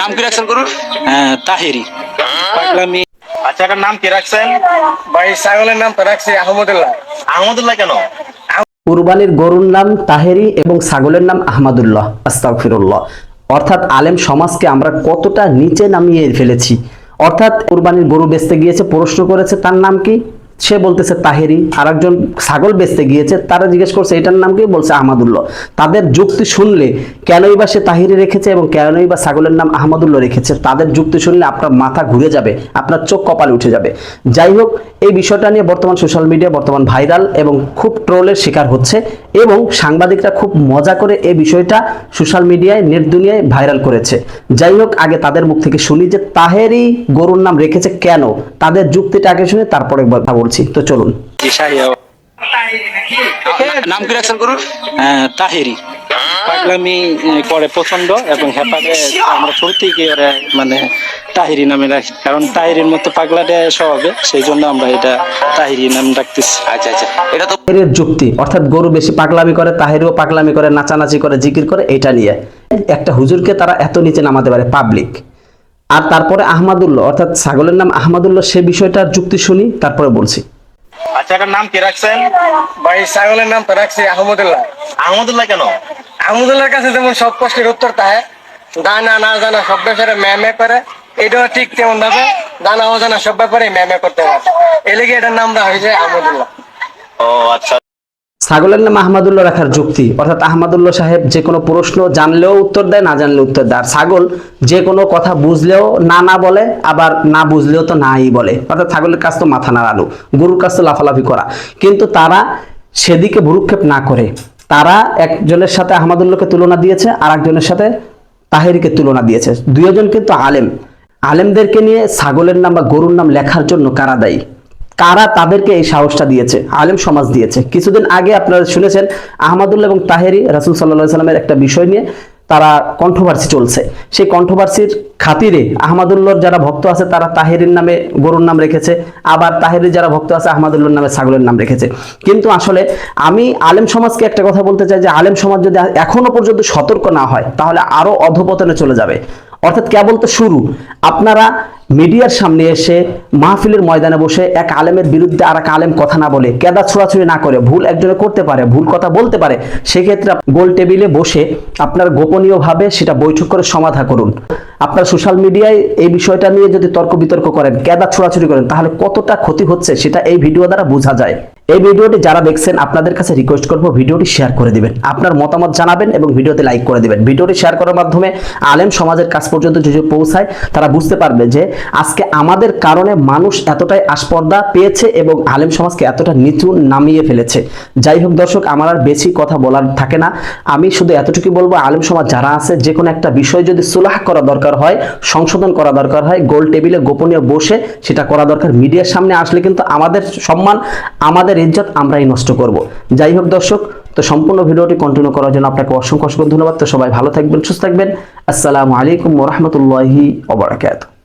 নাম কি রাখছেন গুরু তাহেরি। পাগলামি। আচ্ছা এটার নাম কি রাখছেন? ভাই ছাগলের নাম তো রাখছি আহমদুল্লাহ। আহমদুল্লাহ কেন? কুরবানির গরুর নাম তাহেরি এবং ছাগলের নাম আহমদুল্লাহ আস্তাগফিরুল্লাহ। অর্থাৎ আলেম সমাজকে আমরা কতটা নিচে নামিয়ে ফেলেছি? অর্থাৎ কুরবানির গরু বেচতে গিয়েছে প্রশ্ন করেছে তার নাম কি? সে বলতেছে তাহেরি আর একজন ছাগল বেচতে গিয়েছে, তারা জিজ্ঞেস করছে, এটার নাম কি? বলছে আহমদুল্লাহ। তাদের যুক্তি শুনলে কেনই বা সে তাহিরি রেখেছে এবং কেনই বা ছাগলের নাম আহমদুল্লাহ রেখেছে, তাদের যুক্তি শুনলে আপনার মাথা ঘুরে যাবে, আপনার চোখ কপালে উঠে যাবে। যাই হোক, এই বিষয়টা নিয়ে বর্তমান সোশ্যাল মিডিয়া বর্তমান ভাইরাল এবং খুব ট্রোলের শিকার হচ্ছে এবং সাংবাদিকরা খুব মজা করে এই বিষয়টা সোশ্যাল মিডিয়ায়, নেট দুনিয়ায় ভাইরাল করেছে। যাই হোক, আগে তাদের মুখ থেকে শুনি যে তাহেরি গরুর নাম রেখেছে কেন? তাদের যুক্তিটা আগে শুনে তারপরে কথা বলছি তো চলুন। নাম কি রাখছেন গুরু তাহেরি। পাগলামি করে পছন্দ এবং হেপারে আমরা শুরু থেকে ওরা মানে তাহিরি নামে রাখি। কারণ তাহিরির মতো পাগলাটে স্বভাবে সেই জন্য আমরা এটা তাহিরি নাম রাখতেছি আচ্ছা আচ্ছা। এটা তো তাহেরের যুক্তি। অর্থাৎ গরু বেশি পাগলামি করে তাহেরও পাগলামি করে নাচানাচি করে জিকির করে এটা নিয়ে। একটা হুজুরকে তারা এত নিচে নামাতে পারে পাবলিক আর তারপরে আহমাদুল্লাহ অর্থাৎ ছাগলের নাম আহমাদুল্লাহ সে বিষয়টার যুক্তি শুনি তারপরে বলছি। আচ্ছা এটার নাম কি রাখছেন? ভাই ছাগলের নাম তো রাখছি আহমদুল্লাহ। আহমদুল্লাহ কেন? আহমদুল্লাহর কাছে যেমন সব প্রশ্নের উত্তর তাহে দানা না জানা সব ব্যাপারে ম্যামে করে এটাও ঠিক তেমন ভাবে দানা অজানা সব ব্যাপারে ম্যামে করতে পারে এই লেগে এটার নামটা হয়েছে আহমদুল্লাহ। ও আচ্ছা। ছাগলের নাম আহমাদুল্লাহ রাখার যুক্তি। অর্থাৎ আহমাদুল্লাহ সাহেব যে কোনো প্রশ্ন জানলেও উত্তর দেয়, না জানলে উত্তর দেয়। আর ছাগল যে কোনো কথা বুঝলেও না না বলে, আবার না বুঝলেও তো নাই বলে। অর্থাৎ ছাগলের কাজ তো মাথা নাড়ানো, গরুর কাজ তো লাফালাফি করা। কিন্তু তারা সেদিকে ভুরুক্ষেপ না করে। তারা একজনের সাথে আহমাদুল্লাহকে তুলনা দিয়েছে, আর একজনের সাথে তাহেরিকে তুলনা দিয়েছে। দুইজন কিন্তু আলেম। আলেমদেরকে নিয়ে ছাগলের নাম বা গরুর নাম লেখার জন্য কারা দায়ী? কারা তাদেরকে এই সাহসটা দিয়েছে? আলেম সমাজ দিয়েছে। কিছুদিন আগে আপনারা শুনেছেন, আহমদুল্লাহ এবং তাহেরি রাসুল সাল্লাহ সাল্লামের একটা বিষয় নিয়ে তারা কন্ট্রোভার্সি চলছে। সেই কন্ট্রোভার্সির খাতিরে আহমদুল্লাহর যারা ভক্ত আছে, তারা তাহেরির নামে গরুর নাম রেখেছে, আবার তাহেরির যারা ভক্ত আছে, আহমদুল্লাহর নামে ছাগলের নাম রেখেছে। কিন্তু আসলে আমি আলেম সমাজকে একটা কথা বলতে চাই যে, আলেম সমাজ যদি এখনও পর্যন্ত সতর্ক না হয়, তাহলে আরও অধপতনে চলে যাবে। অর্থাৎ কেবল তো শুরু। আপনারা মিডিয়ার সামনে এসে মাহফিলের ময়দানে বসে এক আলেমের বিরুদ্ধে আর এক আলেম কথা না বলে, কেদা ছোড়াছুড়ি না করে, ভুল একজনে করতে পারে, ভুল কথা বলতে পারে, সেক্ষেত্রে গোল টেবিলে বসে আপনার গোপনীয়ভাবে সেটা বৈঠক করে সমাধা করুন। আপনার সোশ্যাল মিডিয়ায় এই বিষয়টা নিয়ে যদি তর্ক বিতর্ক করেন, কেদা ছোড়াছুড়ি করেন, তাহলে কতটা ক্ষতি হচ্ছে সেটা এই ভিডিও দ্বারা বোঝা যায়। এই ভিডিওটি যারা দেখছেন, আপনাদের কাছে রিকোয়েস্ট করব ভিডিওটি শেয়ার করে দিবেন। আপনার মতামত জানাবেন এবং ভিডিওতে লাইক করে দিবেন। ভিডিওটি শেয়ার করার মাধ্যমে আলেম সমাজের কাছ পর্যন্ত যদি পৌঁছায়, তারা বুঝতে পারবে যে আজকে আমাদের কারণে মানুষ এতটাই আস্পর্ধা পেয়েছে এবং আলেম সমাজকে এতটা নিচু নামিয়ে ফেলেছে। যাই হোক দর্শক, আমার আর বেশি কথা বলার থাকে না। আমি শুধু এতটুকু বলব, আলেম সমাজ যারা আছে, যে কোনো একটা বিষয় যদি সুলাহ করা দরকার হয়, সংশোধন করা দরকার হয়, গোল টেবিলে গোপনীয় বসে সেটা করা দরকার। মিডিয়ার সামনে আসলে কিন্তু আমাদের সম্মান, আমাদের ইজ্জত আমরাই নষ্ট করব। যাই হোক দর্শক, তো সম্পূর্ণ ভিডিওটি কন্টিনিউ করার জন্য আপনাকে অসংখ্য অসংখ্য ধন্যবাদ। তো সবাই ভালো থাকবেন, সুস্থ থাকবেন। আসসালামু আলাইকুম ওরহমতুল্লাহি ওবরাকাতুহ